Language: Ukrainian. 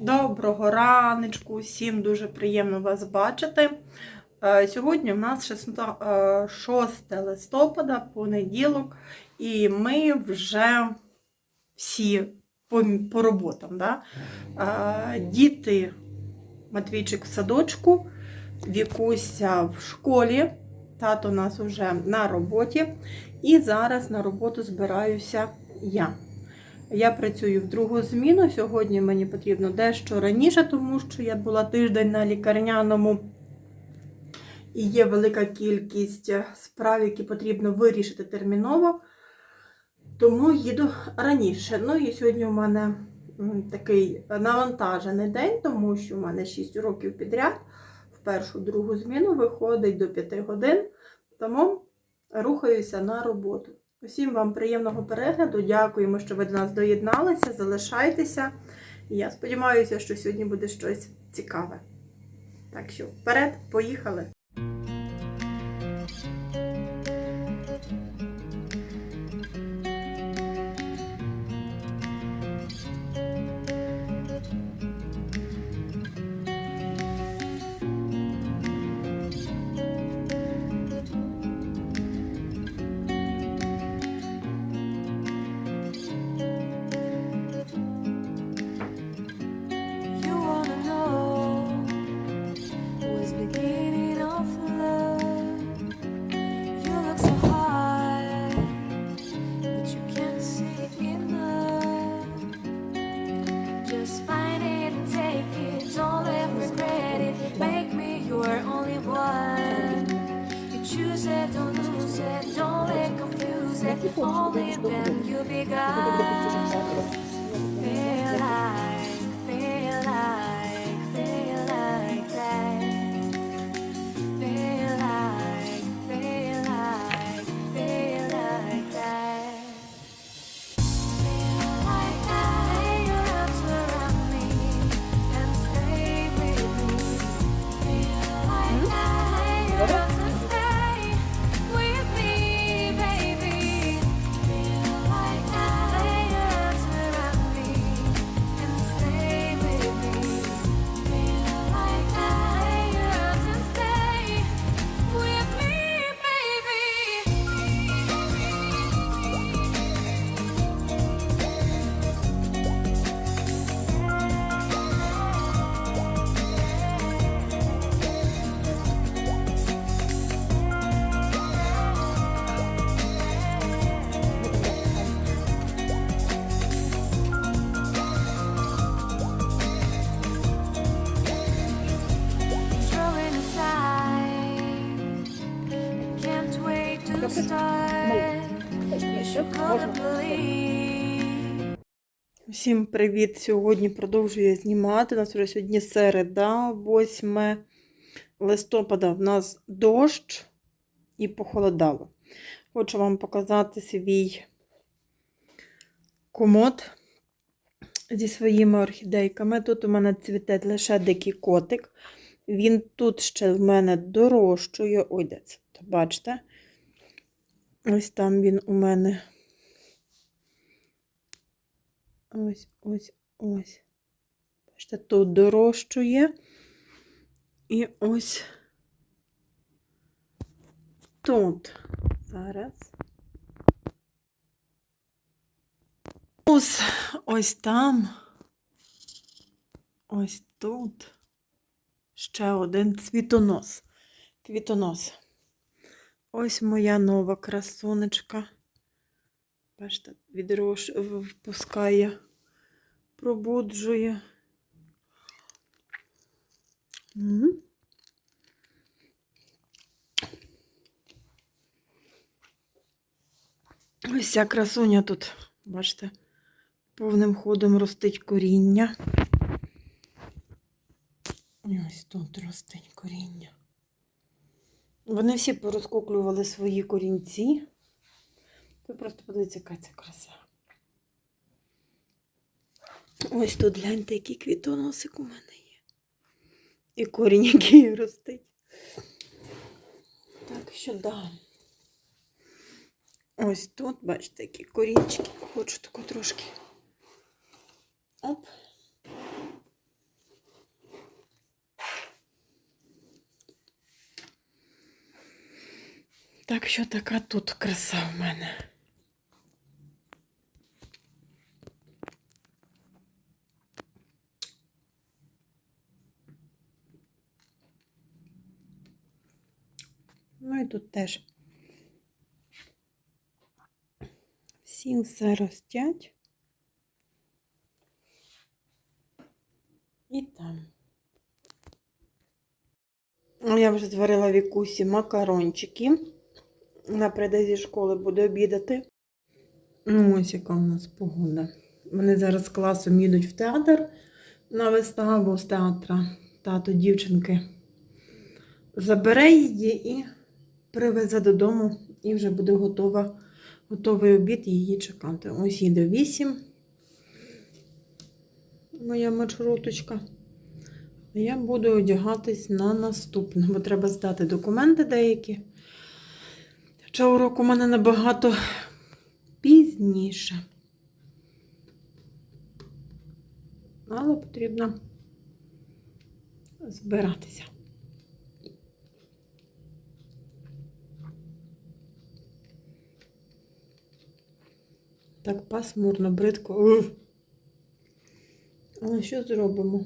Доброго раночку, всім дуже приємно вас бачити. Е, Сьогодні в нас 16 е, 6 листопада, понеділок, і ми вже всі по, по роботам. Да? Е, Діти Матвійчик в садочку, Вікуся в школі, тато у нас вже на роботі, і зараз на роботу збираюся я. Я працюю в другу зміну. Сьогодні мені потрібно дещо раніше, тому що я була тиждень на лікарняному і є велика кількість справ, які потрібно вирішити терміново. Тому їду раніше. Ну і сьогодні у мене такий навантажений день, тому що у мене 6 уроків підряд. В першу другу зміну виходить до 5 годин. Тому рухаюся на роботу. Усім вам приємного перегляду. Дякуємо, що ви до нас доєдналися. Залишайтеся. Я сподіваюся, що сьогодні буде щось цікаве. Так що, вперед, поїхали! Don't lose it, don't let confuse it. Only then you. Feel Всім привіт! Сьогодні продовжую знімати. У нас вже сьогодні середа, 8 листопада. В нас дощ і похолодало. Хочу вам показати свій комод зі своїми орхідейками. Тут у мене цвіте лише дикий котик. Він тут ще в мене дорожчує. Ой, де це? Бачите? Ось там він у мене. Ось, ось, ось. Бачите, тут дорожчує. І ось тут. Зараз. Ось, ось там. Ось тут. Ще один цвітонос. Квітонос. Ось моя нова красунечка. Бачите, відрош... впускає, пробуджує. М. Ось ця красуня тут, бачите, повним ходом ростить коріння. Ось тут ростить коріння. Вони всі порозкуклювали свої корінці. Ви просто подивіться, яка це краса. Ось тут гляньте, який квітоносик у мене є. І корінь, який ростить. Так що да. Ось тут, бачите, які корінчики. Хочу таку трошки. Так що така тут краса в мене. Ну і тут теж. Всі все ростять. І там. Я вже зварила вікусі макарончики. Вона прийде зі школи, буде обідати. Ну, ось яка у нас погода. Вони зараз з класом їдуть в театр на виставу з театра. Тато дівчинки забере її і привезе додому, і вже буде готова, готовий обід її чекати. Ось їде 8. Моя маршруточка. Я буду одягатись на наступне, бо треба здати документи деякі. Хоча урок у мене набагато пізніше. Але потрібно збиратися. Так пасмурно, бридко. Але що зробимо?